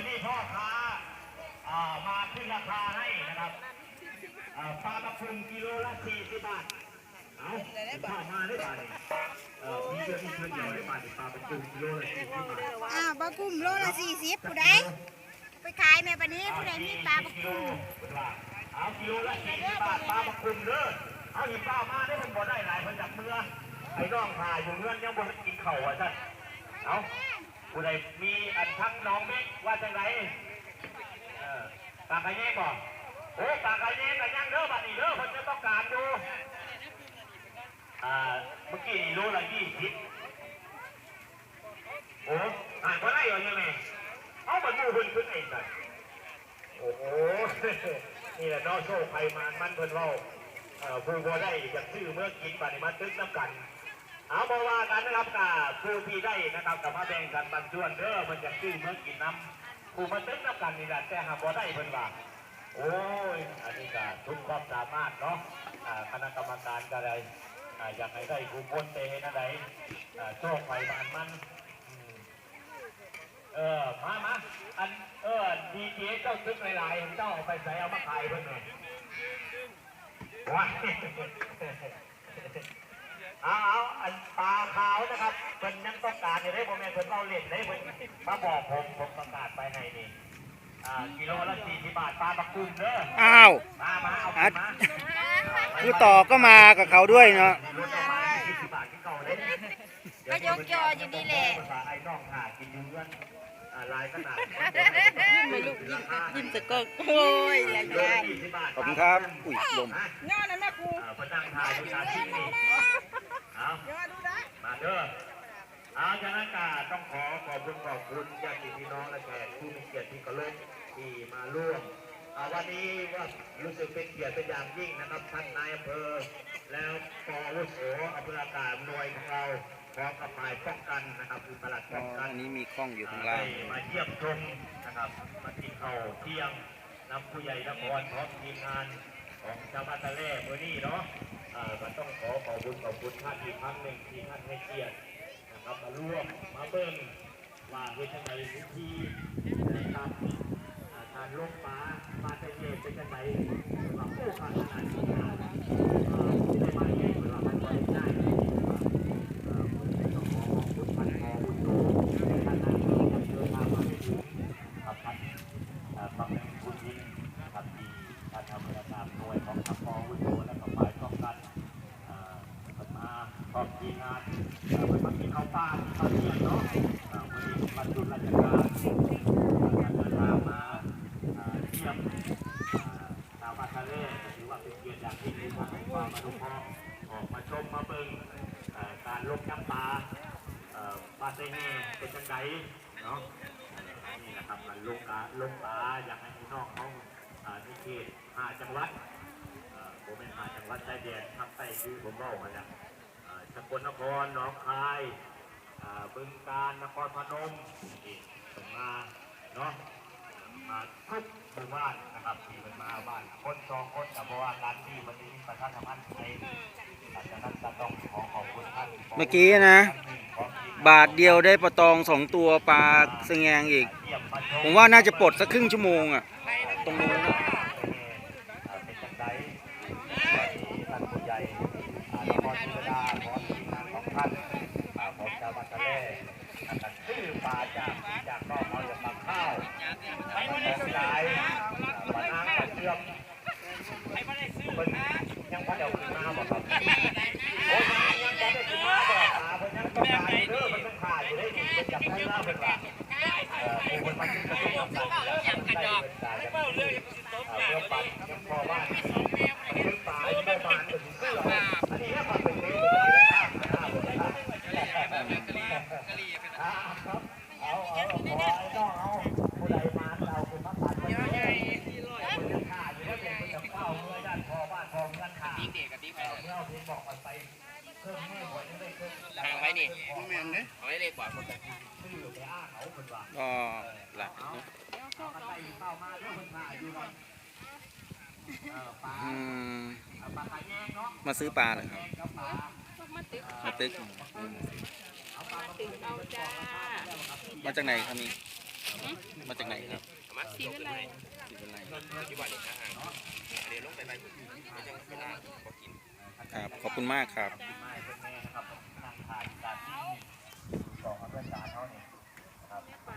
วันนี้พ่อค้าอ่ามาขึ้นราคาให้นะครับอ่าปลากระพงกิโลละ40บาทเอาข้าวมาได้บาทนี่เออมีเพื่อนมีเพื่อนเดียวได้บาทนี่ปลากระพงกิโลละ40บาทอ้าวปลากุ้มโลละสี่สิบผู้ใดไปขายแม่ปานนี้ผู้ใดมีปลาปลากิโลกุ้มเอากิโลละ40บาทปลากระพงเด้อเอาหิบข้าวมาได้มันบ่ได้หลายมันจากเมื่อไอ้น้องพาอยู่เงื่อนยังบ่กินข้าวอะท่านเอา ผู้ใดมีอันทักน้องเม็กว่าจังไรปากระแยงบ่โอ้ปากระแยงกระยังเด้อบัดนี้เด้อคนจะต้องการดูอ่าเมื่อกี้นี่โลละ20โอ้อ่านก็ได้เหรอเนี่ยแม่เอามันมูขึ้นขึ้นเองกันโอ้โหนี่แหละน้องโชคภัยมันมันเพิ่นเล่าผู้บ่ได้อยากซื้อเมื่อกินบัดนี้มาตึกน้ำกัน เอามาว่ากันนะครับกับผู้ที่ได้นะครับกับมาแบ่งกันบางส่วนเด้อมันอยากซื้อเมื่อกินน้ำผู้มาตึกน้ำกันนี่แหละแต่หาบ่ได้เพิ่นว่าโอ้ยอันนี้ก็ทุกความสามารถเนาะคณะกรรมการก็ได้อ่าอยากให้ได้ผู้คนเตนั่นใดอ่าโชคภัยมันมันเออมามาอันเออดีเจเจ้าซึกหลายๆเจ้าเอาไปใส่เอามาขายเพิ่นหน่อยว้าย เอาเอาอันปลาขาวนะครับเพิ่นยังต้องการอยู่ได้ผมแม่นเพิ่นเล่าเล่นได้เพิ่นมาบอกผมผมประกาศไปให้นี่อ่ากิโลละสี่สิบบาทปลาบักกุ้งเด้ออ้าวมามาเอาอัไปดมาคือต่อก็มากับเขาด้วยเนาะลดลงมายี่สิบบาทที่เก่าเลยก็ยกจออยู่นี่แหละภาษาไอ้น้องค่ะกินอยู่เงื่อนอ่าลายขนาดยิ้มไหมลูกยิ้มยิ้มตะกอกโอ้ยแหลกโลแหลละกยี่สิบบาทขอบคุณครับ อุ้ยลมอะงานนั่นแม่ครู เอายอดูได้มาเด้อเอาจากนั้นก็ต้องขอขอบคุณขอบคุณญาติพี่น้องและแขกผู้มีเกียรติที่เคารพที่มาร่วมอ่าวันนี้ว่ารู้สึกเป็นเกียรติเป็นอย่างยิ่งนะครับท่านนายอำเภอแล้วปออาวุโสอำเภออากาศหน่วยของเราพร้อมกับฝ่ายป้องกันนะครับคือปลัดอ๋ป้อองกัอันนนี้มีกล้องอยู่ข้างล่างได้มาเยี่ยมชมนะครับมากินข้าวเที่ยงนำผู้ใหญ่นครพร้อมทีมงานของชาวบ้านตะเล่เมื่อนี้เนาะอ่า ก็ต้องขอขอบคุณขอบคุณท่านอีกครั้งหนึ่งที่ท่านให้เกียรตินะครับมาร่วมมาเบิ้งว่าเวชนพื้นที่นะครับอ่าการลบฟ้ามาเตะเย่เป็นยังไงว่าผู้ขาดขนาดนี้นะอ่าที่ได้มาเองเวลามันก็ได้ง่ายอ่าผมต้องขอขอบคุณท่านขอคุณโตในท่านนั้นที่เดินทางมาให้ถึงครับท่านอ่าฟังในคุณยินนะครับที่ท่านทำประกาศหน่วยของทัพพอวุโสและก็ฝ่ายป้องกัน อ่า มาพร้อมทีมงานเอ่อมันมากินข้าวปลาที่ตอนเที่ยงเนาะวันนี้บรรจุราชการการเดินทางมาเยี่ยมชาวบ้านทะเลถือว่าเป็นเกียรติอย่างยิ่งที่ทางความมานุเคราะห์ออกมาชมมาเบิ่งการลงน้ำปลาปลาเต้เน่เป็นจังไดเนาะนี่นะครับการลงปลาลงปลาอยากให้พี่นองเขาอ่าในเขตห้าจังหวัดผมเป็นหาจังหวัดชายแดนภาคใต้คือผมเล่ามาแล้วเอ่อส กลนครหนองคายบึงกาฬนครพนมนี่ผมาเนาะมาทุกหมู่บ้านนะครับที่มันมาบ้านคนสองคนแต่เพราะว่าร้านที่มันมีประชาสัมพันธ์ในหลังจากนั้นจะต้องขอขอบคุณท่านเมื่อกี้นะ บาทเดียวได้ปลาตองสองตัวปลาสงแงงอีก ผมว่าน่าจะปลดสักครึ่งชั่วโมงอะ ตรงนู้นนะเป็นจังไดท่านผู้ใหญ่อ่านครศิรดาขอที มงานของท่านอ่าของชาวบ้านทะเลนะครับชื่อปลาจากที่จากนอกเขาจะปักข้าวปลาของหลายปลานางปลาเชื่อมเป็นยังพัดเดาขึ้นมาบอกครับโอ้ยยังพัดได้ขึ้นมาบอกปลาเพิ่นยังต้องการอยู่เด้อมันต้องขาดอยู่ได้ดิเป็นจับได้ล่าเพิ่นว่าเอ่อผู้คนมากินกระตุ้นน้ำตาลแล้วยังได้เป็นตายังเพื่อปันยังพอว่า หัวยังได้เพิ่มทางไว้นี่เอาไว้เลยกว่าคนแต่ชื่อไปอ้างเขาคนว่าก็หลักเอาเนอะเอากันไปเข้ามาเรื่องคนขาดอยู่ก่อนเออปลาอืมปลาขายแยงเนาะมาซื้อปลาเลยครับกับปลามาตึกอืมมาจากไหนครับนี่มาจากไหนครับเอามาสีเป็นไรสีเป็นไรที่บ้านนี่อาหารเดี๋ยวลงไปไปไม่จังเวลาพอกินครับ ขอบคุณมากครับจ้า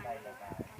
tay là cái